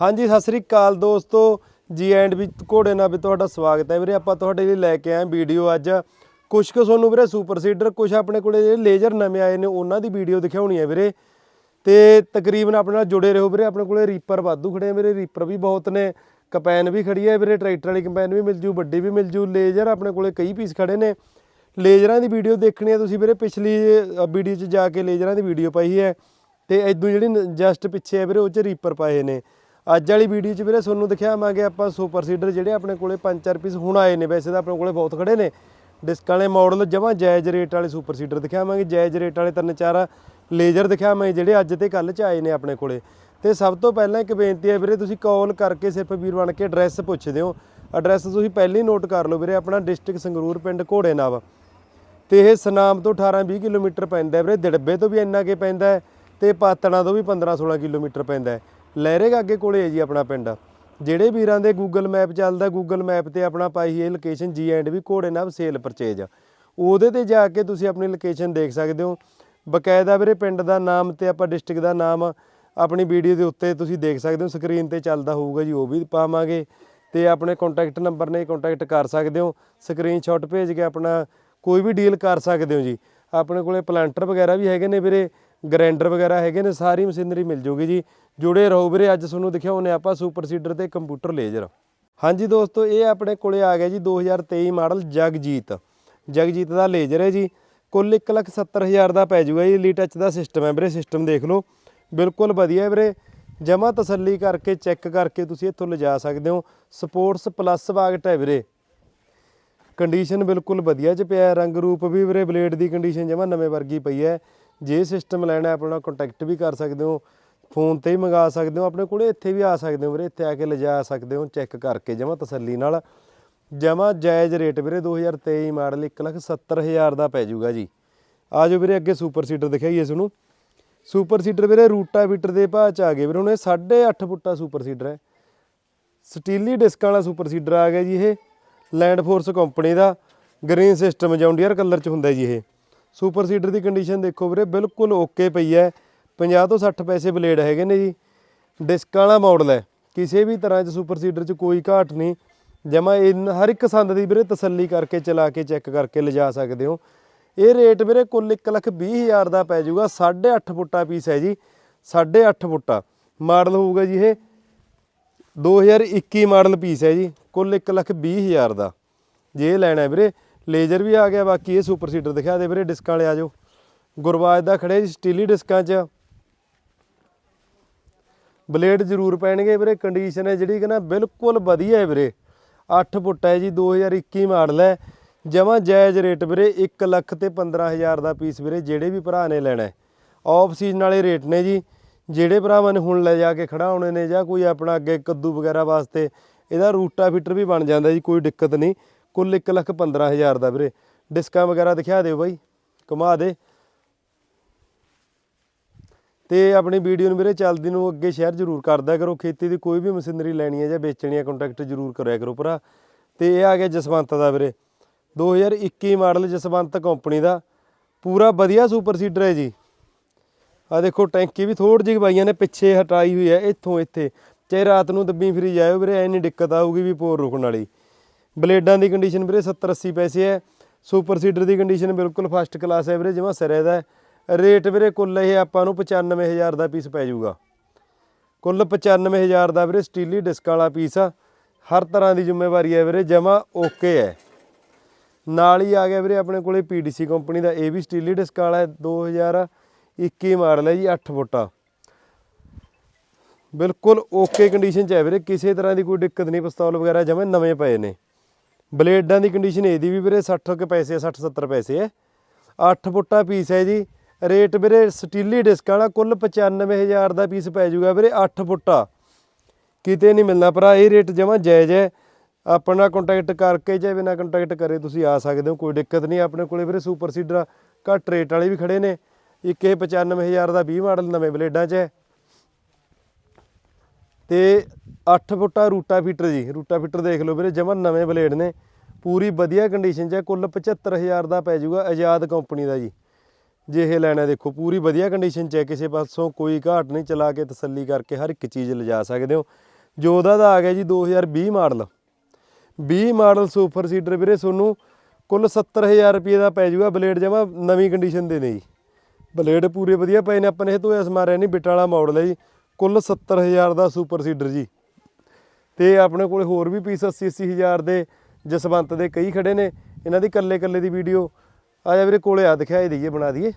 ਹਾਂਜੀ, ਸਤਿ ਸ੍ਰੀ ਅਕਾਲ ਦੋਸਤੋ। ਜੀ ਐਂਡ ਵੀ ਘੋੜੇ ਨਾਲ ਵੀ ਤੁਹਾਡਾ ਸਵਾਗਤ ਹੈ ਵੀਰੇ। ਆਪਾਂ ਤੁਹਾਡੇ ਲਈ ਲੈ ਕੇ ਆਏ ਵੀਡੀਓ ਅੱਜ। ਕੁਝ ਕੁ ਤੁਹਾਨੂੰ ਵੀਰੇ ਸੁਪਰ ਸੀਡਰ ਕੁਝ ਆਪਣੇ ਕੋਲੇ ਜਿਹੜੇ ਲੇਜ਼ਰ ਨਵੇਂ ਆਏ ਨੇ, ਉਹਨਾਂ ਦੀ ਵੀਡੀਓ ਦਿਖਾਉਣੀ ਹੈ ਵੀਰੇ। ਤੇ ਤਕਰੀਬਨ ਆਪਣੇ ਨਾਲ ਜੁੜੇ ਰਹੋ ਵੀਰੇ। ਆਪਣੇ ਕੋਲੇ ਰੀਪਰ ਵਾਧੂ ਖੜੇ ਆ ਵੀਰੇ। ਰੀਪਰ ਵੀ ਬਹੁਤ ਨੇ। ਕਪੈਨ ਵੀ ਖੜੀ ਹੈ ਵੀਰੇ। ਟਰੈਕਟਰ ਵਾਲੀ ਕੰਪੈਨ ਵੀ ਮਿਲ ਜੂ, ਵੱਡੀ ਵੀ ਮਿਲ ਜੂ। ਲੇਜ਼ਰ ਆਪਣੇ ਕੋਲੇ ਕਈ ਪੀਸ ਖੜੇ ਨੇ। ਲੇਜ਼ਰਾਂ ਦੀ ਵੀਡੀਓ ਦੇਖਣੀ ਹੈ ਤੁਸੀਂ ਵੀਰੇ। ਪਿਛਲੀ ਵੀਡੀਓ 'ਚ ਜਾ ਕੇ ਲੇਜ਼ਰਾਂ ਦੀ ਵੀਡੀਓ ਪਾਈ ਹੈ। ਤੇ ਇਦੋਂ ਜਿਹੜੀ ਜਸਟ ਪਿੱਛੇ ਹੈ ਵੀਰੇ, ਉਹ 'ਚ ਰੀਪਰ ਪਾਏ ਨੇ। ਅੱਜ ਵਾਲੀ ਵੀਡੀਓ 'ਚ ਵੀਰੇ ਤੁਹਾਨੂੰ ਦਿਖਾਵਾਂਗੇ ਆਪਾਂ ਸੁਪਰ ਸੀਡਰ ਜਿਹੜੇ ਆਪਣੇ ਕੋਲੇ 5-4 ਪੀਸ ਹੁਣ ਆਏ ਨੇ, ਵੈਸੇ ਤਾਂ ਆਪਣੇ ਕੋਲੇ ਬਹੁਤ ਖੜੇ ਨੇ। ਡਿਸਕ ਵਾਲੇ ਮਾਡਲ ਜਮਾਂ ਜਾਇਜ਼ ਰੇਟ ਵਾਲੇ ਸੁਪਰ ਸੀਡਰ ਦਿਖਾਵਾਂਗੇ, ਜਾਇਜ਼ ਰੇਟ ਵਾਲੇ ਤਿੰਨ ਚਾਰ ਲੇਜ਼ਰ ਦਿਖਾਵਾਂਗੇ ਜਿਹੜੇ ਅੱਜ ਤੇ ਕੱਲ 'ਚ ਆਏ ਨੇ ਆਪਣੇ ਕੋਲੇ। ਤੇ ਸਭ ਤੋਂ ਪਹਿਲਾਂ ਇੱਕ ਬੇਨਤੀ ਹੈ ਵੀਰੇ, ਤੁਸੀਂ ਕਾਲ ਕਰਕੇ ਸਿਰਫ ਵੀਰ ਬਣ ਕੇ ਐਡਰੈਸ ਪੁੱਛਦੇ ਹੋ ਐਡਰੈਸ ਤੁਸੀਂ ਪਹਿਲਾਂ ਹੀ ਨੋਟ ਕਰ ਲਓ ਵੀਰੇ, ਆਪਣਾ ਡਿਸਟ੍ਰਿਕਟ ਸੰਗਰੂਰ, ਪਿੰਡ ਘੋੜੇ ਨਾਵ ਤੇ ਇਹ ਸਨਾਮ ਤੋਂ 18-20 ਕਿਲੋਮੀਟਰ ਪੈਂਦਾ ਵੀਰੇ, ਦਿੜਬੇ ਤੋਂ ਵੀ ਇੰਨਾ ਕੇ ਪੈਂਦਾ ਹੈ ਤੇ ਪਾਤਣਾ ਤੋਂ ਵੀ 15-16 ਕਿਲੋਮੀਟਰ ਪੈਂਦਾ ਲਹਿਰੇ ਅੱਗੇ ਕੋਲੇ ਹੈ ਜੀ ਆਪਣਾ ਪਿੰਡ। ਜਿਹੜੇ ਵੀਰਾਂ ਦੇ ਗੂਗਲ ਮੈਪ ਚੱਲਦਾ ਗੂਗਲ ਮੈਪ ਤੇ ਆਪਣਾ ਪਾਈ ਹੈ ਲੋਕੇਸ਼ਨ ਜੀ ਐਂਡ ਵੀ ਘੋੜੇ ਨਾਲ ਸੇਲ ਪਰਚੇਜ ਉਹਦੇ ਤੇ ਜਾ ਕੇ ਤੁਸੀਂ ਆਪਣੀ ਲੋਕੇਸ਼ਨ ਦੇਖ ਸਕਦੇ ਹੋ। ਬਕਾਇਦਾ ਵੀਰੇ ਪਿੰਡ ਦਾ ਨਾਮ ਤੇ ਆਪਾਂ ਡਿਸਟ੍ਰਿਕਟ ਦਾ ਨਾਮ ਆਪਣੀ ਵੀਡੀਓ ਦੇ ਉੱਤੇ ਤੁਸੀਂ ਦੇਖ ਸਕਦੇ ਹੋ। ਸਕਰੀਨ ਤੇ ਚੱਲਦਾ ਹੋਊਗਾ ਜੀ, ਉਹ ਵੀ ਪਾਵਾਂਗੇ। ਤੇ ਆਪਣੇ ਕੰਟੈਕਟ ਨੰਬਰ ਨੇ ਕੰਟੈਕਟ ਕਰ ਸਕਦੇ ਹੋ। ਸਕਰੀਨਸ਼ਾਟ ਭੇਜ ਕੇ ਆਪਣਾ ਕੋਈ ਵੀ ਡੀਲ ਕਰ ਸਕਦੇ ਹੋ ਜੀ। ਆਪਣੇ ਕੋਲੇ ਪਲਾਂਟਰ ਵਗੈਰਾ ਵੀ ਹੈਗੇ ਨੇ ਵੀਰੇ। ਗ੍ਰਾਈਂਡਰ ਵਗੈਰਾ ਹੈਗੇ ਨੇ, ਸਾਰੀ ਮਸ਼ੀਨਰੀ ਮਿਲ ਜੂਗੀ ਜੀ। ਜੁੜੇ ਰਹੋ ਵੀਰੇ, ਅੱਜ ਤੁਹਾਨੂੰ ਦਿਖਾਉਨੇ ਆਪਾਂ ਸੁਪਰ ਸੀਡਰ ਤੇ ਕੰਪਿਊਟਰ ਲੇਜ਼ਰ। ਹਾਂਜੀ ਦੋਸਤੋ, ਇਹ ਆਪਣੇ ਕੋਲੇ ਆ ਗਿਆ ਜੀ 2023 ਮਾਡਲ ਜਗਜੀਤ। ਜਗਜੀਤ ਦਾ ਲੇਜ਼ਰ ਹੈ ਜੀ। ਕੁੱਲ 170000 ਦਾ ਪੈ ਜੂਗਾ ਜੀ। ਲੀ ਟੱਚ ਦਾ ਸਿਸਟਮ ਹੈ ਵੀਰੇ ਸਿਸਟਮ ਦੇਖ ਲਓ। ਬਿਲਕੁਲ ਵਧੀਆ ਵੀਰੇ। ਜਮਾ ਤਸੱਲੀ ਕਰਕੇ ਚੈੱਕ ਕਰਕੇ ਤੁਸੀਂ ਇੱਥੋਂ ਲਿਜਾ ਸਕਦੇ ਹੋ। ਸਪੋਰਟਸ ਪਲੱਸ ਵਾਗਟ ਹੈ ਵੀਰੇ। ਕੰਡੀਸ਼ਨ ਬਿਲਕੁਲ ਵਧੀਆ ਚ ਪਿਆ ਰੰਗ ਰੂਪ ਵੀ ਵੀਰੇ, ਬਲੇਡ ਦੀ ਕੰਡੀਸ਼ਨ ਜਮਾ ਨਵੇਂ ਵਰਗੀ ਪਈ ਹੈ। ਜੇ ਸਿਸਟਮ ਲੈਣਾ ਆਪਣੇ ਨਾਲ ਕੰਟੈਕਟ ਵੀ ਕਰ ਸਕਦੇ ਹੋ ਫੋਨ ਤੇ ਹੀ ਮੰਗਾ ਸਕਦੇ ਹੋ, ਆਪਣੇ ਕੋਲੇ ਇੱਥੇ ਵੀ ਆ ਸਕਦੇ ਹੋ ਵੀਰੇ, ਇੱਥੇ ਆ ਕੇ ਲਿਜਾ ਸਕਦੇ ਹੋ ਚੈੱਕ ਕਰਕੇ ਜਮਾ ਤਸੱਲੀ ਨਾਲ। ਜਮਾ ਜਾਇਜ਼ ਰੇਟ ਵੀਰੇ 2023 ਮਾਡਲ 170000 ਦਾ ਪੈ ਜਾਊਗਾ ਜੀ। ਆ ਜਾਓ ਵੀਰੇ ਅੱਗੇ ਸੁਪਰ ਸੀਡਰ ਦਿਖਾਈਏ ਤੁਹਾਨੂੰ ਸੁਪਰ ਸੀਡਰ ਵੀਰੇ ਰੂਟਾ ਵੀਟਰ ਦੇ ਭਾਅ ਚ ਆ ਗਏ ਵੀਰੇ, ਹੁਣ ਇਹ 8.5 ਫੁੱਟਾ ਸੁਪਰ ਸੀਡਰ ਹੈ। ਸਟੀਲੀ ਡਿਸਕਾਂ ਵਾਲਾ ਸੁਪਰ ਸੀਡਰ ਆ ਗਿਆ ਜੀ ਇਹ ਲੈਂਡ ਫੋਰਸ ਕੰਪਨੀ ਦਾ। Green system John Deere colour ਚ ਹੁੰਦਾ ਜੀ ਇਹ। ਸੁਪਰ ਸੀਡਰ ਦੀ ਕੰਡੀਸ਼ਨ ਦੇਖੋ ਵੀਰੇ, ਬਿਲਕੁਲ ਓਕੇ ਪਈ ਹੈ। 50 ਤੋਂ 60 ਪੈਸੇ ਬਲੇਡ ਹੈਗੇ ਨੇ ਜੀ। ਡਿਸਕਾਂ ਵਾਲਾ ਮਾਡਲ ਹੈ। ਕਿਸੇ ਵੀ ਤਰ੍ਹਾਂ ਚ ਸੁਪਰ ਸੀਡਰ ਚ ਕੋਈ ਘਾਟ ਨਹੀਂ। ਜਮਾ ਹਰ ਇੱਕ ਸੰਦ ਦੀ ਵੀਰੇ ਤਸੱਲੀ ਕਰਕੇ ਚਲਾ ਕੇ ਚੈੱਕ ਕਰਕੇ ਲਿਜਾ ਸਕਦੇ ਹੋ। ਇਹ ਰੇਟ ਵੀਰੇ ਕੁੱਲ 120000 ਦਾ ਪੈ ਜਾਊਗਾ। 8.5 ਫੁੱਟਾ ਪੀਸ ਹੈ ਜੀ। 8.5 ਫੁੱਟਾ। ਮਾਡਲ ਹੋਊਗਾ ਜੀ ਇਹ। 2021 ਮਾਡਲ ਪੀਸ ਹੈ ਜੀ। ਕੁੱਲ 120000 ਦਾ। ਜੇ ਇਹ ਲੈਣਾ ਵੀਰੇ। ਲੇਜ਼ਰ ਵੀ ਆ ਗਿਆ, ਬਾਕੀ ਇਹ ਸੁਪਰ ਸੀਡਰ ਦਿਖਾ ਦੇ ਵੀਰੇ ਡਿਸਕਾਂ ਵਾਲੇ, ਆ ਜਾਓ। ਗੁਰਬਾਜ ਦਾ ਖੜੇ ਜੀ ਸਟੀਲੀ ਡਿਸਕਾਂ 'ਚ। ਬਲੇਡ ਜ਼ਰੂਰ ਪੈਣਗੇ ਵੀਰੇ, ਕੰਡੀਸ਼ਨ ਹੈ ਜਿਹੜੀ ਕਿ ਨਾ ਬਿਲਕੁਲ ਵਧੀਆ ਹੈ ਵੀਰੇ। 8 ਫੁੱਟ ਹੈ ਜੀ 2021 ਮਾਡਲ ਹੈ। ਜਮਾਂ ਜਾਇਜ਼ ਰੇਟ ਵੀਰੇ 1 ਲੱਖ ਤੇ 15000 ਦਾ ਪੀਸ ਵੀਰੇ, ਜਿਹੜੇ ਵੀ ਭਰਾ ਨੇ ਲੈਣਾ ਹੈ। ਆਫ ਸੀਜ਼ਨ ਵਾਲੇ ਰੇਟ ਨੇ ਜੀ। ਜਿਹੜੇ ਭਰਾਵਾਂ ਨੇ ਹੁਣ ਲੈ ਜਾ ਕੇ ਖੜਾਉਣੇ ਨੇ ਜਾਂ ਕੋਈ ਆਪਣਾ ਅੱਗੇ ਕੱਦੂ ਵਗੈਰਾ ਵਾਸਤੇ, ਇਹਦਾ ਰੂਟਾ ਫਿਟਰ ਵੀ ਬਣ ਜਾਂਦਾ ਜੀ, ਕੋਈ ਦਿੱਕਤ ਨਹੀਂ। ਕੁੱਲ 1 ਲੱਖ 15000 ਦਾ ਵੀਰੇ। ਡਿਸਕਾਂ ਵਗੈਰਾ ਦਿਖਾ ਦਿਓ ਬਾਈ, ਘੁਮਾ ਦੇ। ਤੇ ਆਪਣੀ ਵੀਡੀਓ ਨੂੰ ਵੀਰੇ ਚੱਲਦੀ ਨੂੰ ਅੱਗੇ ਸ਼ੇਅਰ ਜ਼ਰੂਰ ਕਰਦਾ ਕਰੋ। ਖੇਤੀ ਦੀ ਕੋਈ ਵੀ ਮਸ਼ੀਨਰੀ ਲੈਣੀ ਹੈ ਜਾਂ ਵੇਚਣੀ ਹੈ ਕੰਟੈਕਟ ਜ਼ਰੂਰ ਕਰਿਆ ਕਰੋ ਭਰਾ। ਤੇ ਇਹ ਆ ਗਿਆ ਜਸਵੰਤ ਦਾ ਵੀਰੇ। 2021 ਮਾਡਲ ਜਸਵੰਤ ਕੰਪਨੀ ਦਾ। ਪੂਰਾ ਵਧੀਆ ਸੁਪਰ ਸੀਡਰ ਹੈ ਜੀ। ਆ ਦੇਖੋ, ਟੈਂਕੀ ਵੀ ਥੋੜੀ ਜਿਹੀ ਬਾਈਆਂ ਨੇ ਪਿੱਛੇ ਹਟਾਈ ਹੋਈ ਹੈ, ਇੱਥੋਂ ਇੱਥੇ। ਚਾਹੇ ਰਾਤ ਨੂੰ ਦੱਬੀ ਫਿਰੀ ਜਾਇਓ ਵੀਰੇ, ਐ ਨਹੀਂ ਦਿੱਕਤ ਆਊਗੀ ਵੀ ਪੋਰ ਰੁਕਣ ਵਾਲੀ। ਬਲੇਡਾਂ ਦੀ ਕੰਡੀਸ਼ਨ ਵੀਰੇ 70 80 ਪੈਸੇ ਹੈ। ਸੁਪਰ ਸੀਡਰ ਦੀ ਕੰਡੀਸ਼ਨ ਬਿਲਕੁਲ ਫਸਟ ਕਲਾਸ ਹੈ ਵੀਰੇ, ਜਿਵੇਂ ਸਿਰੇ ਦਾ ਰੇਟ ਵੀਰੇ ਕੁੱਲ ਇਹ ਆਪਾਂ ਨੂੰ 95000 ਦਾ ਪੀਸ ਪੈ ਜਾਊਗਾ। ਕੁੱਲ 95000 ਦਾ ਵੀਰੇ ਸਟੀਲੀ ਡਿਸਕ ਵਾਲਾ ਪੀਸ ਆ। ਹਰ ਤਰ੍ਹਾਂ ਦੀ ਜ਼ਿੰਮੇਵਾਰੀ ਹੈ ਵੀਰੇ, ਜਮਾ ਓਕੇ ਹੈ। ਨਾਲ ਹੀ ਆ ਗਿਆ ਵੀਰੇ ਆਪਣੇ ਕੋਲੇ ਪੀਡੀਸੀ ਕੰਪਨੀ ਦਾ, ਇਹ ਵੀ ਸਟੀਲੀ ਡਿਸਕ ਵਾਲਾ ਹੈ 2021 ਮਾਡਲ ਹੈ ਜੀ 8 ਫੁੱਟਾ। ਬਿਲਕੁਲ ਓਕੇ ਕੰਡੀਸ਼ਨ ਚ ਹੈ ਵੀਰੇ, ਕਿਸੇ ਤਰ੍ਹਾਂ ਦੀ ਕੋਈ ਦਿੱਕਤ ਨਹੀਂ, ਪਿਸਤੌਲ ਵਗੈਰਾ ਜਮੇ ਨਵੇਂ ਪਏ ਨੇ। ਬਲੇਡਾਂ ਦੀ ਕੰਡੀਸ਼ਨ ਇਹਦੀ ਵੀ ਵੀਰੇ 60 ਕੇ ਪੈਸੇ 60 70 ਪੈਸੇ ਹੈ 8 ਫੁੱਟਾ ਪੀਸ ਹੈ ਜੀ। ਰੇਟ ਵੀਰੇ ਸਟੀਲੀ ਡਿਸਕ ਵਾਲਾ ਕੁੱਲ 95000 ਦਾ ਪੀਸ ਪੈ ਜਾਊਗਾ ਵੀਰੇ 8 ਫੁੱਟਾ। ਕਿਤੇ ਨਹੀਂ ਮਿਲਣਾ ਭਰਾ, ਇਹ ਰੇਟ ਜਮਾ ਜਾਇਜ਼ ਹੈ। ਆਪਣਾ ਕੰਟੈਕਟ ਕਰਕੇ ਚਾਹੇ ਬਿਨਾ ਕੰਟੈਕਟ ਕਰੇ ਤੁਸੀਂ ਆ ਸਕਦੇ ਹੋ, ਕੋਈ ਦਿੱਕਤ ਨਹੀਂ। ਆਪਣੇ ਕੋਲੇ ਵੀਰੇ ਸੁਪਰ ਸੀਡਰ ਘੱਟ ਰੇਟ ਵਾਲੇ ਵੀ ਖੜੇ ਨੇ। ਇੱਕ ਇਹ 95000 ਦਾ 20 ਮਾਡਲ ਨਵੇਂ ਬਲੇਡਾਂ 'ਚ ਹੈ। ਤੇ 8 ਫੁੱਟਾ ਰੂਟਾ ਫੀਟਰ ਜੀ, ਰੂਟਾ ਫੀਟਰ ਦੇਖ ਲਓ ਵੀਰੇ ਜਮਨ ਨਵੇਂ ਬਲੇਡ ਨੇ। ਪੂਰੀ ਵਧੀਆ ਕੰਡੀਸ਼ਨ 'ਚ ਹੈ ਕੁੱਲ 75000 ਦਾ ਪੈ ਜਾਊਗਾ ਆਜ਼ਾਦ ਕੰਪਨੀ ਦਾ ਜੀ। ਜੇ ਇਹ ਲੈਣਾ ਦੇਖੋ, ਪੂਰੀ ਵਧੀਆ ਕੰਡੀਸ਼ਨ 'ਚ ਹੈ ਕਿਸੇ ਪਾਸੋਂ ਕੋਈ ਘਾਟ ਨਹੀਂ, ਚਲਾ ਕੇ ਤਸੱਲੀ ਕਰਕੇ ਹਰ ਇੱਕ ਚੀਜ਼ ਲਿਜਾ ਸਕਦੇ ਹੋ। ਜੋਦਾ ਦਾ ਆ ਗਿਆ ਜੀ 2020 ਮਾਡਲ। 20 ਮਾਡਲ ਸੁਪਰ ਸੀਡਰ ਵੀਰੇ, ਤੁਹਾਨੂੰ ਕੁੱਲ 70000 ਰੁਪਏ ਦਾ ਪੈ ਜਾਊਗਾ ਬਲੇਡ ਜਮਾ ਨਵੀਂ ਕੰਡੀਸ਼ਨ ਦੇ ਨੇ ਜੀ। ਬਲੇਡ ਪੂਰੇ ਵਧੀਆ ਪਏ ਨੇ, ਆਪਾਂ ਨੇ ਇਹ ਧੋਇਆ ਸਮਾਰਿਆ ਨਹੀਂ ਬਿੱਟ ਵਾਲਾ ਮਾਡਲ ਹੈ ਜੀ। ਕੁੱਲ 70000 ਦਾ ਸੁਪਰ ਸੀਡਰ ਜੀ। ਤੇ ਆਪਣੇ ਕੋਲ ਹੋਰ ਵੀ ਪੀਸ 80 80000 ਦੇ ਜਸਵੰਤ ਦੇ ਕਈ ਖੜੇ ਨੇ। ਇਹਨਾਂ ਦੀ ਕੱਲੇ ਕੱਲੇ ਦੀ ਵੀਡੀਓ ਆ ਜਾ ਵੀਰੇ ਕੋਲੇ ਆ, ਦਿਖਾਈ ਦਈਏ, ਬਣਾ ਦਈਏ।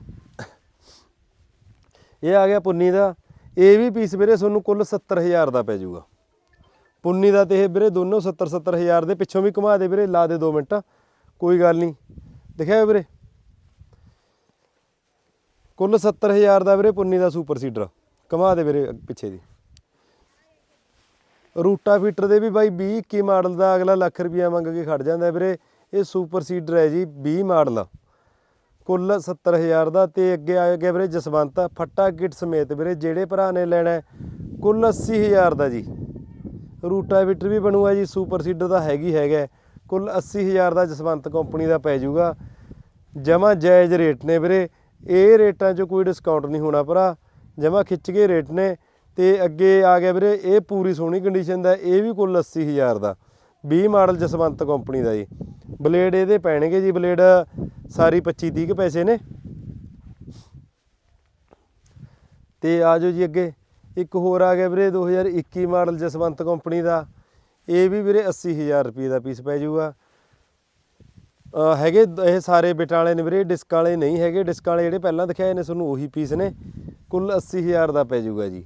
ਇਹ ਆ ਗਿਆ ਪੁੰਨੀ ਦਾ। ਇਹ ਵੀ ਪੀਸ ਵੀਰੇ ਤੁਹਾਨੂੰ ਕੁੱਲ 70000 ਦਾ ਪੈ ਜਾਊਗਾ। ਪੁੰਨੀ ਦਾ ਤੇ ਇਹ ਵੀਰੇ ਦੋਨੋਂ 70 70000 ਦੇ, ਪਿੱਛੋਂ ਵੀ ਘੁਮਾ ਦੇ ਵੀਰੇ, ਲਾ ਦੇ 2 ਮਿੰਟ। ਕੋਈ ਗੱਲ ਨਹੀਂ। ਦਿਖਿਆ ਵੀਰੇ। ਕੁੱਲ 70000 ਦਾ ਵੀਰੇ ਪੁੰਨੀ ਦਾ ਸੁਪਰ ਸੀਡਰ। ਘੁਮਾ ਦੇ ਵੀਰੇ ਪਿੱਛੇ ਦੀ। ਰੂਟਾ ਫੀਟਰ ਦੇ ਵੀ ਬਾਈ 20 21 ਮਾਡਲ ਦਾ ਅਗਲਾ ਲੱਖ ਰੁਪਇਆ ਮੰਗ ਕੇ ਖੜ ਜਾਂਦਾ ਵੀਰੇ। ਇਹ ਸੁਪਰ ਸੀਡਰ ਹੈ ਜੀ 20 ਮਾਡਲ। ਕੁੱਲ 70000 ਦਾ ਤੇ ਅੱਗੇ ਆ ਗਿਆ ਵੀਰੇ ਜਸਵੰਤ। ਫੱਟਾ ਕਿਟ ਸਮੇਤ ਵੀਰੇ ਜਿਹੜੇ ਭਰਾ ਨੇ ਲੈਣਾ ਹੈ, ਕੁੱਲ 80000 ਦਾ ਜੀ। ਰੂਟਾਵੀਟਰ ਵੀ ਬਣੂਗਾ ਜੀ ਸੁਪਰ ਸੀਡਰ ਦਾ ਹੈਗੀ ਹੈਗਾ ਹੈ। ਕੁੱਲ 80000 ਦਾ ਜਸਵੰਤ ਕੰਪਨੀ ਦਾ ਪੈ ਜਾਊਗਾ। ਜਮਾ ਜਾਇਜ਼ ਰੇਟ ਨੇ ਵੀਰੇ। ਇਹ ਰੇਟਾਂ 'ਚ ਕੋਈ ਡਿਸਕਾਊਂਟ ਨਹੀਂ ਹੋਣਾ ਭਰਾ। ਜਮਾ ਖਿੱਚ ਕੇ ਰੇਟ ਨੇ ਤੇ ਅੱਗੇ ਆ ਗਿਆ ਵੀਰੇ, ਇਹ ਪੂਰੀ ਸੋਹਣੀ ਕੰਡੀਸ਼ਨ ਦਾ, ਇਹ ਵੀ ਕੁੱਲ 80000 ਦਾ। 20 ਮਾਡਲ ਜਸਵੰਤ ਕੰਪਨੀ ਦਾ ਜੀ। ਬਲੇਡ ਇਹਦੇ ਪੈਣਗੇ ਜੀ, ਬਲੇਡ ਸਾਰੀ 25 30 ਕੁ ਪੈਸੇ ਨੇ। ਤੇ ਆ ਜਾਓ ਜੀ ਅੱਗੇ। ਇੱਕ ਹੋਰ ਆ ਗਿਆ ਵੀਰੇ 2021 ਮਾਡਲ ਜਸਵੰਤ ਕੰਪਨੀ ਦਾ। ਇਹ ਵੀ ਵੀਰੇ 80000 ਰੁਪਏ ਦਾ ਪੀਸ ਪੈ ਜਾਊਗਾ। ਹੈਗੇ ਇਹ ਸਾਰੇ ਬਿਟਾਲੇ ਨੇ ਵੀਰੇ ਡਿਸਕ ਵਾਲੇ ਨਹੀਂ ਹੈਗੇ। ਡਿਸਕ ਵਾਲੇ ਜਿਹੜੇ ਪਹਿਲਾਂ ਦਿਖਾਏ ਨੇ, ਤੁਹਾਨੂੰ ਉਹੀ ਪੀਸ ਨੇ। ਕੁੱਲ 80000 ਦਾ ਪੈ ਜਾਊਗਾ ਜੀ।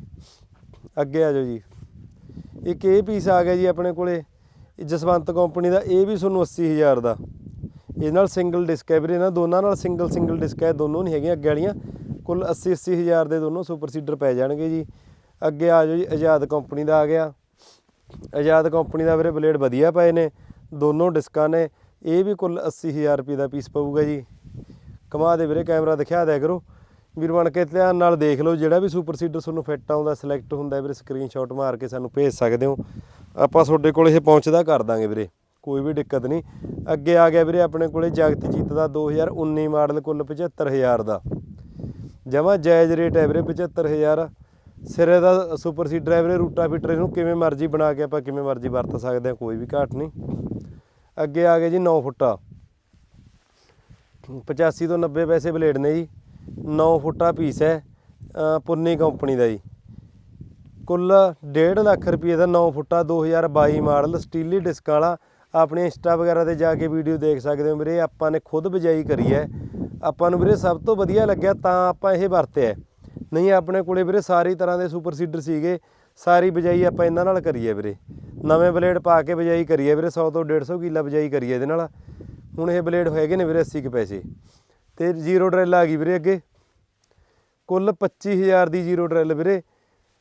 ਅੱਗੇ ਆ ਜਾਓ ਜੀ। ਇੱਕ ਇਹ ਪੀਸ ਆ ਗਿਆ ਜੀ ਆਪਣੇ ਕੋਲੇ ਜਸਵੰਤ ਕੰਪਨੀ ਦਾ, ਇਹ ਵੀ ਤੁਹਾਨੂੰ 80000 ਦਾ। ਇਹ ਨਾਲ ਸਿੰਗਲ ਡਿਸਕ ਹੈ ਵੀਰੇ, ਇਹਨਾਂ ਦੋਨਾਂ ਨਾਲ ਸਿੰਗਲ ਸਿੰਗਲ ਡਿਸਕ ਹੈ, ਦੋਨੋਂ ਨਹੀਂ ਹੈਗੀਆਂ, ਅੱਗੇ ਵਾਲੀਆਂ। ਕੁੱਲ 80 80000 ਦੇ ਦੋਨੋਂ ਸੁਪਰ ਸੀਡਰ ਪੈ ਜਾਣਗੇ ਜੀ। ਅੱਗੇ ਆ ਜਾਓ ਜੀ, ਆਜ਼ਾਦ ਕੰਪਨੀ ਦਾ ਆ ਗਿਆ। ਆਜ਼ਾਦ ਕੰਪਨੀ ਦਾ ਵੀਰੇ ਬਲੇਡ ਵਧੀਆ ਪਏ ਨੇ, ਦੋਨੋਂ ਡਿਸਕਾਂ ਨੇ। ਇਹ ਵੀ ਕੁੱਲ 80000 ਰੁਪਏ ਦਾ ਪੀਸ ਪਊਗਾ ਜੀ। ਕਮਾ ਦੇ ਵੀਰੇ, ਕੈਮਰਾ ਦਿਖਾ ਦਿਆ ਕਰੋ। ਵੀਰ ਬਣ ਕੇ ਧਿਆਨ ਨਾਲ ਦੇਖ ਲਓ, ਜਿਹੜਾ ਵੀ ਸੁਪਰ ਸੀਡਰ ਤੁਹਾਨੂੰ ਫਿੱਟ ਆਉਂਦਾ ਸਿਲੈਕਟ ਹੁੰਦਾ, ਵੀਰੇ ਸਕਰੀਨਸ਼ਾਟ ਮਾਰ ਕੇ ਸਾਨੂੰ ਭੇਜ ਸਕਦੇ ਹੋ। ਆਪਾਂ ਤੁਹਾਡੇ ਕੋਲ ਇਹ ਪਹੁੰਚਦਾ ਕਰ ਦਾਂਗੇ ਵੀਰੇ, ਕੋਈ ਵੀ ਦਿੱਕਤ ਨਹੀਂ। ਅੱਗੇ ਆ ਗਿਆ ਵੀਰੇ ਆਪਣੇ ਕੋਲੇ ਜਗਤਜੀਤ ਦਾ 2019 ਮਾਡਲ ਕੁੱਲ 75000 ਦਾ। ਜਮਾ ਜਾਇਜ਼ ਰੇਟ ਹੈ ਵੀਰੇ 75000 ਸਿਰੇ ਦਾ ਸੁਪਰ ਸੀਡਰ ਹੈ ਵੀਰੇ, ਰੂਟਾ ਫੀਟਰ ਇਹਨੂੰ ਕਿਵੇਂ ਮਰਜ਼ੀ ਬਣਾ ਕੇ ਆਪਾਂ ਕਿਵੇਂ ਮਰਜ਼ੀ ਵਰਤ ਸਕਦੇ ਹਾਂ, ਕੋਈ ਵੀ ਘਾਟ ਨਹੀਂ। ਅੱਗੇ ਆ ਗਿਆ ਜੀ 9 ਫੁੱਟਾ। 85 ਤੋਂ 90 ਪੈਸੇ ਬਲੇਡ ਨੇ ਜੀ। 9 ਫੁੱਟਾ ਪੀਸ ਹੈ, ਅਹ ਪੁੰਨੀ ਕੰਪਨੀ ਦਾ ਜੀ। ਕੁੱਲ 1.5 ਲੱਖ ਰੁਪਏ ਦਾ 9 ਫੁੱਟਾ 2022 ਮਾਡਲ ਸਟੀਲੀ ਡਿਸਕ ਵਾਲਾ। ਆਪਣੇ ਇੰਸਟਾ ਵਗੈਰਾ ਤੇ ਜਾ ਕੇ ਵੀਡੀਓ ਦੇਖ ਸਕਦੇ ਹੋ ਵੀਰੇ, ਆਪਾਂ ਨੇ ਖੁਦ ਬਜਾਈ ਕਰੀ ਹੈ। ਆਪਾਂ ਨੂੰ ਵੀਰੇ ਸਭ ਤੋਂ ਵਧੀਆ ਲੱਗਿਆ ਤਾਂ ਆਪਾਂ ਇਹ ਵਰਤਿਆ ਨਹੀਂ, ਆਪਣੇ ਕੋਲੇ ਵੀਰੇ ਸਾਰੀ ਤਰ੍ਹਾਂ ਦੇ ਸੁਪਰ ਸੀਡਰ ਸੀਗੇ। ਸਾਰੀ ਬਜਾਈ ਆਪਾਂ ਇਹਨਾਂ ਨਾਲ ਕਰੀਏ ਵੀਰੇ। ਨਵੇਂ ਬਲੇਡ ਪਾ ਕੇ ਬਜਾਈ ਕਰੀਏ ਵੀਰੇ 100 ਤੋਂ 150 ਕਿੱਲਾ ਬਜਾਈ ਕਰੀ ਹੈ ਇਹਦੇ ਨਾਲ। ਹੁਣ ਇਹ ਬਲੇਡ ਹੈਗੇ ਨੇ ਵੀਰੇ 80 ਕੁ ਪੈਸੇ। ਤੇ ਜ਼ੀਰੋ ਡਰਿਲ ਆ ਗਈ ਵੀਰੇ ਅੱਗੇ। ਕੁੱਲ 25000 ਦੀ ਜ਼ੀਰੋ ਡਰਿਲ ਵੀਰੇ,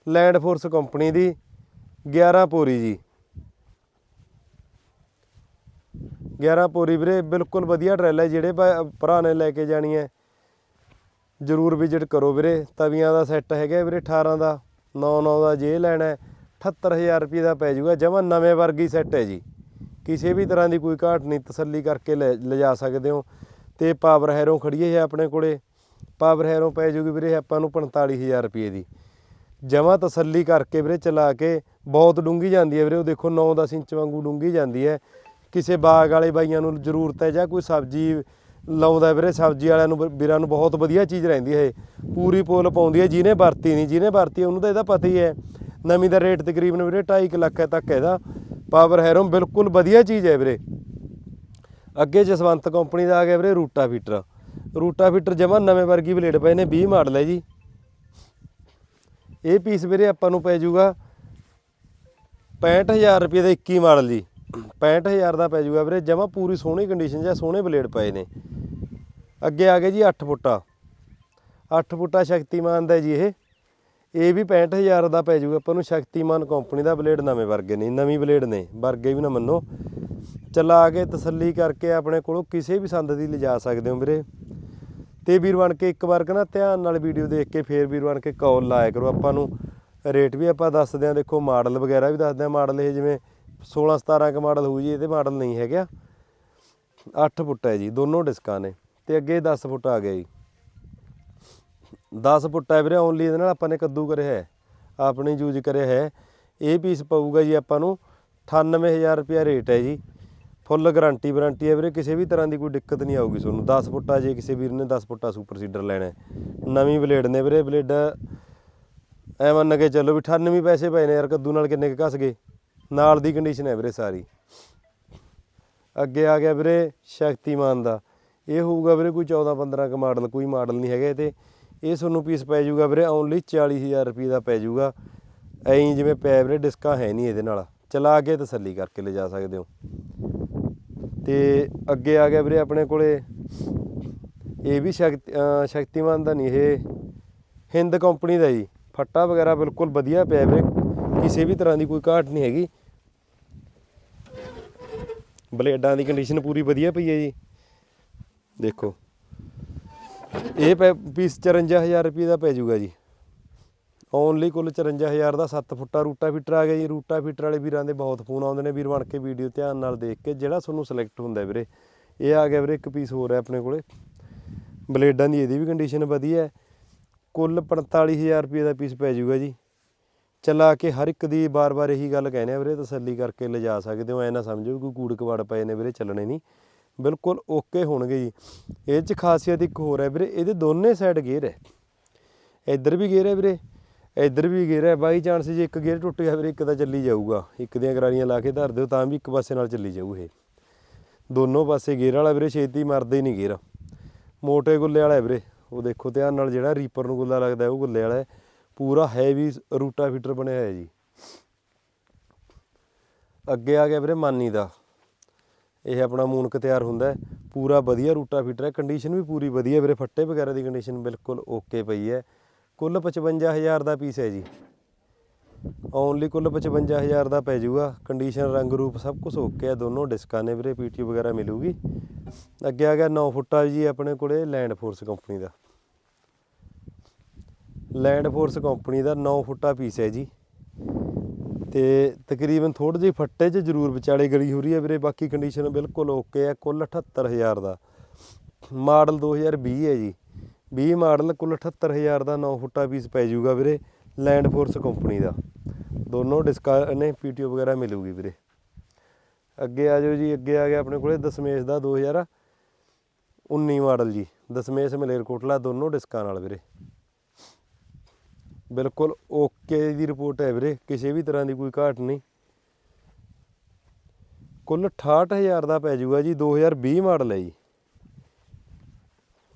ਲੈਂਡ ਫੋਰਸ ਕੰਪਨੀ ਦੀ 11 ਪੋਰੀ ਜੀ। 11 ਪੋਰੀ ਵੀਰੇ, ਬਿਲਕੁਲ ਵਧੀਆ ਡਰਿਲ ਹੈ, ਜਿਹੜੇ ਭਾ- ਭਰਾ ਨੇ ਲੈ ਕੇ ਜਾਣੀ ਹੈ, ਜਰੂਰ ਵਿਜ਼ਿਟ ਕਰੋ ਵੀਰੇ। ਤਵੀਆਂ ਦਾ ਸੈੱਟ ਹੈਗਾ ਵੀਰੇ 18 ਦਾ 9 9 ਦਾ ਜੇ ਲੈਣਾ ਹੈ 78000 ਰੁਪਏ ਦਾ ਪੈ ਜਾਊਗਾ ਜਮਾ ਨਵੇਂ ਵਰਗੀ ਸੈੱਟ ਹੈ ਜੀ। ਕਿਸੇ ਵੀ ਤਰ੍ਹਾਂ ਦੀ ਕੋਈ ਘਾਟ ਨਹੀਂ, ਤਸੱਲੀ ਕਰਕੇ ਲੈ, ਲਿਜਾ ਸਕਦੇ ਹੋ। ਤੇ ਪਾਵਰ ਹੈਰੋ ਖੜੀਏ ਹੈ ਆਪਣੇ ਕੋਲੇ। ਪਾਵਰ ਹੈਰੋ ਪੈ ਜੂਗੀ ਵੀਰੇ ਆਪਾਂ ਨੂੰ 45000 ਰੁਪਏ ਦੀ। ਜਮਾ ਤਸੱਲੀ ਕਰਕੇ ਵੀਰੇ ਚਲਾ ਕੇ ਬਹੁਤ ਡੂੰਗੀ ਜਾਂਦੀ ਹੈ ਵੀਰੇ। ਉਹ ਦੇਖੋ 9-10 ਇੰਚ ਵਾਂਗੂ ਡੂੰਗੀ ਜਾਂਦੀ ਹੈ। ਕਿਸੇ ਬਾਗ ਵਾਲੇ ਬਾਈਆਂ ਨੂੰ ਜ਼ਰੂਰਤ ਹੈ ਜਾਂ ਕੋਈ ਸਬਜ਼ੀ ਲਾਉਂਦਾ ਵੀਰੇ, ਸਬਜ਼ੀ ਵਾਲਿਆਂ ਨੂੰ, ਵੀਰਾਂ ਨੂੰ ਬਹੁਤ ਵਧੀਆ ਚੀਜ਼ ਰਹਿੰਦੀ ਹੈ ਪੂਰੀ ਪੋਲ ਪਾਉਂਦੀ ਹੈ, ਜਿਹਨੇ ਵਰਤੀ ਨਹੀਂ, ਜਿਹਨੇ ਵਰਤੀ ਉਹਨੂੰ ਤਾਂ ਇਹਦਾ ਪਤਾ ਹੀ ਹੈ। ਨਵੀਂ ਦਾ ਰੇਟ ਤਕਰੀਬਨ ਵੀਰੇ 2.5 ਲੱਖ ਤੱਕ ਇਹਦਾ। ਪਾਵਰ ਹੈਰੋ ਬਿਲਕੁਲ ਵਧੀਆ ਚੀਜ਼ ਹੈ ਵੀਰੇ। ਅੱਗੇ ਜਸਵੰਤ ਕੰਪਨੀ ਦਾ ਆ ਗਿਆ ਵੀਰੇ ਰੂਟਾ ਫੀਟਰ। ਰੂਟਾ ਫੀਟਰ ਜਮਾ ਨਵੇਂ ਵਰਗੀ ਬਲੇਡ ਪਏ ਨੇ 20 ਮਾਡਲ ਹੈ ਜੀ। ਇਹ ਪੀਸ ਵੀਰੇ ਆਪਾਂ ਨੂੰ ਪੈ ਜਾਊਗਾ 65000 ਰੁਪਏ ਦਾ 21 ਮਾਡਲ ਜੀ 65000 ਦਾ ਪੈ ਜਾਊਗਾ ਵੀਰੇ ਜਮਾ ਪੂਰੀ ਸੋਹਣੀ ਕੰਡੀਸ਼ਨ 'ਚ ਹੈ, ਸੋਹਣੇ ਬਲੇਡ ਪਏ ਨੇ। ਅੱਗੇ ਆ ਗਿਆ ਜੀ 8 ਫੁੱਟਾ। 8 ਫੁੱਟਾ ਸ਼ਕਤੀਮਾਨ ਦਾ ਜੀ ਇਹ। ਇਹ ਵੀ 65000 ਦਾ ਪੈ ਜਾਊਗਾ ਆਪਾਂ ਨੂੰ ਸ਼ਕਤੀਮਾਨ ਕੰਪਨੀ ਦਾ ਬਲੇਡ ਨਵੇਂ ਵਰਗੇ ਨੇ ਨਵੀਂ ਬਲੇਡ ਨੇ ਵਰਗੇ ਵੀ ਨਾ ਮੰਨੋ। ਚਲਾ ਕੇ ਤਸੱਲੀ ਕਰਕੇ ਆਪਣੇ ਕੋਲੋਂ ਕਿਸੇ ਵੀ ਸੰਦ ਦੀ ਲਿਜਾ ਸਕਦੇ ਹੋ ਵੀਰੇ। ਤੇ ਵੀਰ ਬਣ ਕੇ ਇੱਕ ਵਾਰ ਕਹਿੰਦਾ ਧਿਆਨ ਨਾਲ ਵੀਡੀਓ ਦੇਖ ਕੇ ਫੇਰ ਵੀਰ ਬਣ ਕੇ ਕਾਲ ਲਾਇਆ ਕਰੋ। ਆਪਾਂ ਨੂੰ ਰੇਟ ਵੀ ਆਪਾਂ ਦੱਸਦੇ ਆ ਦੇਖੋ ਮਾਡਲ ਵਗੈਰਾ ਵੀ ਦੱਸਦੇ ਆ ਮਾਡਲ ਇਹ ਜਿਵੇਂ 16 17 ਕ ਮਾਡਲ ਹੋਊ ਜੀ, ਇਹਦੇ ਮਾਡਲ ਨਹੀਂ ਹੈਗਾ 8 ਫੁੱਟ ਹੈ ਜੀ, ਦੋਨੋਂ ਡਿਸਕਾਂ ਨੇ। ਤੇ ਅੱਗੇ 10 ਫੁੱਟ ਆ ਗਿਆ ਜੀ। 10 ਫੁੱਟ ਹੈ ਵੀਰੇ ਓਨਲੀ ਇਹਦੇ ਨਾਲ ਆਪਾਂ ਨੇ ਕੱਦੂ ਕਰਿਆ ਹੈ। ਆਪਣੇ ਯੂਜ਼ ਕਰਿਆ ਹੈ। ਇਹ ਪੀਸ ਪਊਗਾ ਜੀ ਆਪਾਂ ਨੂੰ 98000 ਰੁਪਿਆ ਰੇਟ ਹੈ ਜੀ। ਫੁੱਲ ਗਾਰੰਟੀ ਵਾਰੰਟੀ ਹੈ ਵੀਰੇ, ਕਿਸੇ ਵੀ ਤਰ੍ਹਾਂ ਦੀ ਕੋਈ ਦਿੱਕਤ ਨਹੀਂ ਆਊਗੀ ਤੁਹਾਨੂੰ। 10 ਫੁੱਟਾ ਜੇ ਕਿਸੇ ਵੀਰ ਨੇ 10 ਫੁੱਟਾ ਸੁਪਰ ਸੀਡਰ ਲੈਣਾ ਨਵੀਂ ਬਲੇਡ ਨੇ ਵੀਰੇ, ਬਲੇਡ ਐ ਮੰਨ ਕੇ ਚੱਲੋ ਵੀ 98 ਪੈਸੇ ਪਏ ਨੇ ਯਾਰ, ਕੱਦੂ ਨਾਲ ਕਿੰਨੇ ਕੁ ਘਸ ਗਏ? ਨਾਲ ਦੀ ਕੰਡੀਸ਼ਨ ਹੈ ਵੀਰੇ ਸਾਰੀ। ਅੱਗੇ ਆ ਗਿਆ ਵੀਰੇ ਸ਼ਕਤੀਮਾਨ ਦਾ। ਇਹ ਹੋਊਗਾ ਵੀਰੇ ਕੋਈ 14 15 ਕ ਮਾਡਲ ਕੋਈ ਮਾਡਲ ਨਹੀਂ ਹੈਗਾ ਇਹ ਤੇ ਇਹ ਤੁਹਾਨੂੰ ਪੀਸ ਪੈ ਜਾਊਗਾ ਵੀਰੇ ਓਨਲੀ 40000 ਰੁਪਏ ਦਾ ਪੈ ਜਾਊਗਾ। ਐਂ ਜਿਵੇਂ ਪੈ ਵੀਰੇ ਡਿਸਕਾਂ ਹੈ ਨਹੀਂ ਇਹਦੇ ਨਾਲ। ਚਲਾ ਕੇ ਤਸੱਲੀ ਕਰਕੇ ਲਿਜਾ ਸਕਦੇ ਹੋ। ਤੇ ਅੱਗੇ ਆ ਗਿਆ ਵੀਰੇ ਆਪਣੇ ਕੋਲੇ। ਇਹ ਵੀ ਸ਼ਕਤੀ, ਅਹ ਸ਼ਕਤੀਮਾਨ ਦਾ ਨਹੀਂ, ਇਹ ਹਿੰਦ ਕੰਪਨੀ ਦਾ ਜੀ। ਫੱਟਾ ਵਗੈਰਾ ਬਿਲਕੁਲ ਵਧੀਆ ਪਿਆ ਵੀਰੇ। ਕਿਸੇ ਵੀ ਤਰ੍ਹਾਂ ਦੀ ਕੋਈ ਘਾਟ ਨਹੀਂ ਹੈਗੀ। ਬਲੇਡਾਂ ਦੀ ਕੰਡੀਸ਼ਨ ਪੂਰੀ ਵਧੀਆ ਪਈ ਹੈ ਜੀ। ਦੇਖੋ। ਇਹ ਪੈ- ਪੀਸ 54000 ਰੁਪਏ ਦਾ ਪੈ ਜਾਊਗਾ ਜੀ। ਓਨਲੀ ਕੁੱਲ 54000 ਦਾ 7 ਫੁੱਟਾ ਰੂਟਾ ਫੀਟਰ ਆ ਗਿਆ ਜੀ। ਰੂਟਾ ਫੀਟਰ ਵਾਲੇ ਵੀਰਾਂ ਦੇ ਬਹੁਤ ਫੋਨ ਆਉਂਦੇ ਨੇ। ਵੀਰ ਬਣ ਕੇ ਵੀਡੀਓ ਧਿਆਨ ਨਾਲ ਦੇਖ ਕੇ ਜਿਹੜਾ ਤੁਹਾਨੂੰ ਸਿਲੈਕਟ ਹੁੰਦਾ ਵੀਰੇ। ਇਹ ਆ ਗਿਆ ਵੀਰੇ, ਇੱਕ ਪੀਸ ਹੋਰ ਹੈ ਆਪਣੇ ਕੋਲੇ। ਬਲੇਡਾਂ ਦੀ ਇਹਦੀ ਵੀ ਕੰਡੀਸ਼ਨ ਵਧੀਆ ਹੈ। ਕੁੱਲ 45000 ਰੁਪਏ ਦਾ ਪੀਸ ਪੈ ਜਾਊਗਾ ਜੀ। ਚਲਾ ਕੇ ਹਰ ਇੱਕ ਦੀ ਬਾਰ-ਬਾਰ ਇਹੀ ਗੱਲ ਕਹਿੰਦੇ ਆ ਵੀਰੇ, ਤਸੱਲੀ ਕਰਕੇ ਲਿਜਾ ਸਕਦੇ ਹੋ। ਐ ਨਾ ਸਮਝੋ ਕੋਈ ਕੂੜ ਕਵਾੜ ਪਏ ਨੇ ਵੀਰੇ, ਚੱਲਣੇ ਨਹੀਂ। ਬਿਲਕੁਲ ਓਕੇ ਹੋਣਗੇ ਜੀ। ਇਹ ਚ ਖਾਸੀਅਤ ਇੱਕ ਹੋਰ ਹੈ ਵੀਰੇ, ਇਹਦੇ ਦੋਨੇ ਸਾਈਡ ਗੇਅਰ ਹੈ। ਇੱਧਰ ਵੀ ਗੇਅਰ ਹੈ ਵੀਰੇ। ਇੱਧਰ ਵੀ ਗੇਅਰ ਹੈ, ਬਾਈ ਚਾਂਸ ਜੇ ਇੱਕ ਗੇਅਰ ਟੁੱਟ ਗਿਆ ਫਿਰ ਇੱਕ ਤਾਂ ਚੱਲੀ ਜਾਊਗਾ। ਇੱਕ ਦੀਆਂ ਗਰਾਰੀਆਂ ਲਾ ਕੇ ਧਰ ਦਿਓ ਤਾਂ ਵੀ ਇੱਕ ਪਾਸੇ ਨਾਲ ਚੱਲੀ ਜਾਊ ਇਹ। ਦੋਨੋਂ ਪਾਸੇ ਗੇਅਰ ਵਾਲਾ ਵੀਰੇ, ਛੇਤੀ ਮਰਦਾ ਹੀ ਨਹੀਂ ਗੇਅਰ ਮੋਟੇ ਗੁੱਲੇ ਵਾਲਾ ਵੀਰੇ, ਉਹ ਦੇਖੋ ਧਿਆਨ ਨਾਲ ਜਿਹੜਾ ਰੀਪਰ ਨੂੰ ਗੁੱਲਾ ਲੱਗਦਾ ਉਹ ਗੁੱਲੇ ਵਾਲਾ ਪੂਰਾ ਹੈਵੀ ਰੂਟਾ ਫੀਟਰ ਬਣਿਆ ਹੋਇਆ ਜੀ। ਅੱਗੇ ਆ ਗਿਆ ਵੀਰੇ ਮਾਨੀ ਦਾ। ਇਹ ਆਪਣਾ ਮੂਨਕ ਤਿਆਰ ਹੁੰਦਾ ਪੂਰਾ ਵਧੀਆ ਰੂਟਾ ਫੀਟਰ ਹੈ। ਕੰਡੀਸ਼ਨ ਵੀ ਪੂਰੀ ਵਧੀਆ ਵੀਰੇ, ਫੱਟੇ ਵਗੈਰਾ ਦੀ ਕੰਡੀਸ਼ਨ ਬਿਲਕੁਲ ਓਕੇ ਪਈ ਹੈ। ਕੁੱਲ 55000 ਦਾ ਪੀਸ ਹੈ ਜੀ। ਓਨਲੀ ਕੁੱਲ 55000 ਦਾ ਪੈ ਜਾਊਗਾ। ਕੰਡੀਸ਼ਨ ਰੰਗ, ਰੂਪ ਸਭ ਕੁਝ ਓਕੇ ਹੈ। ਦੋਨੋਂ ਡਿਸਕਾਂ ਨੇ ਵੀਰੇ ਪੀਟੀ ਵਗੈਰਾ ਮਿਲੂਗੀ। ਅੱਗੇ ਆ ਗਿਆ 9 ਫੁੱਟਾ ਜੀ ਆਪਣੇ ਕੋਲੇ ਲੈਂਡ ਫੋਰਸ ਕੰਪਨੀ ਦਾ। ਲੈਂਡ ਫੋਰਸ ਕੰਪਨੀ ਦਾ 9 ਫੁੱਟਾ ਪੀਸ ਹੈ ਜੀ। ਤੇ ਤਕਰੀਬਨ ਥੋੜੇ ਜਿਹੇ ਫੱਟੇ 'ਚ ਜ਼ਰੂਰ ਵਿਚਾਲੇ ਗਲੀ ਹੋ ਰਹੀ ਹੈ ਵੀਰੇ। ਬਾਕੀ ਕੰਡੀਸ਼ਨ ਬਿਲਕੁਲ ਓਕੇ ਹੈ। ਕੁੱਲ 78000 ਦਾ। ਮਾਡਲ 2020 ਹੈ ਜੀ। 20 ਮਾਡਲ, ਕੁੱਲ 78000 ਦਾ 9 ਫੁੱਟਾ ਪੀਸ ਪੈ ਜਾਊਗਾ ਵੀਰੇ ਲੈਂਡ ਫੋਰਸ ਕੰਪਨੀ ਦਾ। ਦੋਨੋਂ ਡਿਸਕਾ ਨੇ ਪੀਟੀਓ ਵਗੈਰਾ ਮਿਲੂਗੀ ਵੀਰੇ। ਅੱਗੇ ਆ ਜਾਓ ਜੀ, ਅੱਗੇ ਆ ਗਿਆ ਆਪਣੇ ਕੋਲੇ ਦਸਮੇਸ਼ ਦਾ 2019 ਮਾਡਲ ਜੀ। ਦਸਮੇਸ਼ ਮਲੇਰਕੋਟਲਾ ਦੋਨੋਂ ਡਿਸਕਾਂ ਨਾਲ ਵੀਰੇ। ਬਿਲਕੁਲ ਓਕੇ ਦੀ ਰਿਪੋਰਟ ਹੈ ਵੀਰੇ, ਕਿਸੇ ਵੀ ਤਰ੍ਹਾਂ ਦੀ ਕੋਈ ਘਾਟ ਨਹੀਂ। ਕੁੱਲ 68000 ਦਾ ਪੈ ਜਾਊਗਾ ਜੀ 2020 ਮਾਡਲ ਹੈ ਜੀ।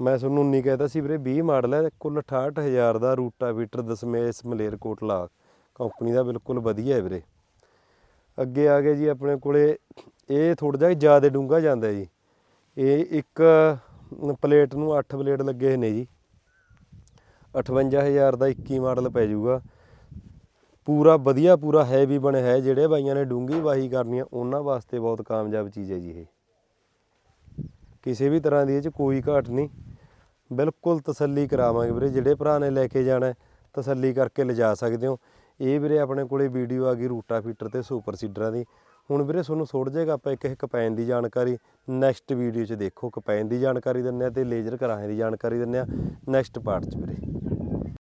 ਮੈਂ ਤੁਹਾਨੂੰ 19 ਕਹਿਤਾ ਸੀ ਵੀਰੇ 20 ਮਾਡਲ ਹੈ, ਕੁੱਲ 68000 ਦਾ rotavator Dashmesh Malerkotla company ਦਾ ਬਿਲਕੁਲ ਵਧੀਆ ਹੈ ਵੀਰੇ। ਅੱਗੇ ਆ ਗਏ ਜੀ ਆਪਣੇ ਕੋਲੇ, ਇਹ ਥੋੜਾ ਜਿਹਾ ਜ਼ਿਆਦਾ ਡੂੰਘਾ ਜਾਂਦਾ ਜੀ। ਇਹ ਇੱਕ ਪਲੇਟ ਨੂੰ 8 ਬਲੇਡ ਲੱਗੇ ਹੋਏ ਨੇ ਜੀ। 58000 ਦਾ 21 ਮਾਡਲ ਪੈ ਜਾਊਗਾ। ਪੂਰਾ ਵਧੀਆ, ਪੂਰਾ ਹੈਵੀ ਬਣਿਆ ਹੈ ਜਿਹੜੇ ਬਾਈਆਂ ਨੇ ਡੂੰਗੀ ਵਾਹੀ ਕਰਨੀ ਆ, ਉਹਨਾਂ ਵਾਸਤੇ ਬਹੁਤ ਕਾਮਯਾਬ ਚੀਜ਼ ਹੈ ਜੀ ਇਹ। ਕਿਸੇ ਵੀ ਤਰ੍ਹਾਂ ਦੀ ਇਹ ਚ ਕੋਈ ਘਾਟ ਨਹੀਂ। ਬਿਲਕੁਲ ਤਸੱਲੀ ਕਰਾਵਾਂਗੇ ਵੀਰੇ, ਜਿਹੜੇ ਭਰਾ ਨੇ ਲੈ ਕੇ ਜਾਣਾ, ਤਸੱਲੀ ਕਰਕੇ ਲਿਜਾ ਸਕਦੇ ਹੋ। ਇਹ ਵੀਰੇ ਆਪਣੇ ਕੋਲੇ ਵੀਡੀਓ ਆ ਗਈ ਰੂਟਾ ਫੀਟਰ ਤੇ ਸੁਪਰ ਸੀਡਰਾਂ ਦੀ। ਹੁਣ ਵੀਰੇ ਤੁਹਾਨੂੰ ਥੋੜ੍ਹਾ ਜਿਹਾ ਆਪਾਂ ਇੱਕ ਇੱਕ ਕਪੈਨ ਦੀ ਜਾਣਕਾਰੀ ਨੈਕਸਟ ਵੀਡੀਓ 'ਚ ਦੇਖੋ। ਕਪੈਨ ਦੀ ਜਾਣਕਾਰੀ ਦਿੰਨੇ ਆ ਤੇ ਲੇਜ਼ਰ ਕਰਾਹੇ ਦੀ ਜਾਣਕਾਰੀ ਦਿੰਨੇ ਆ ਨੈਕਸਟ ਪਾਰਟ 'ਚ ਵੀਰੇ।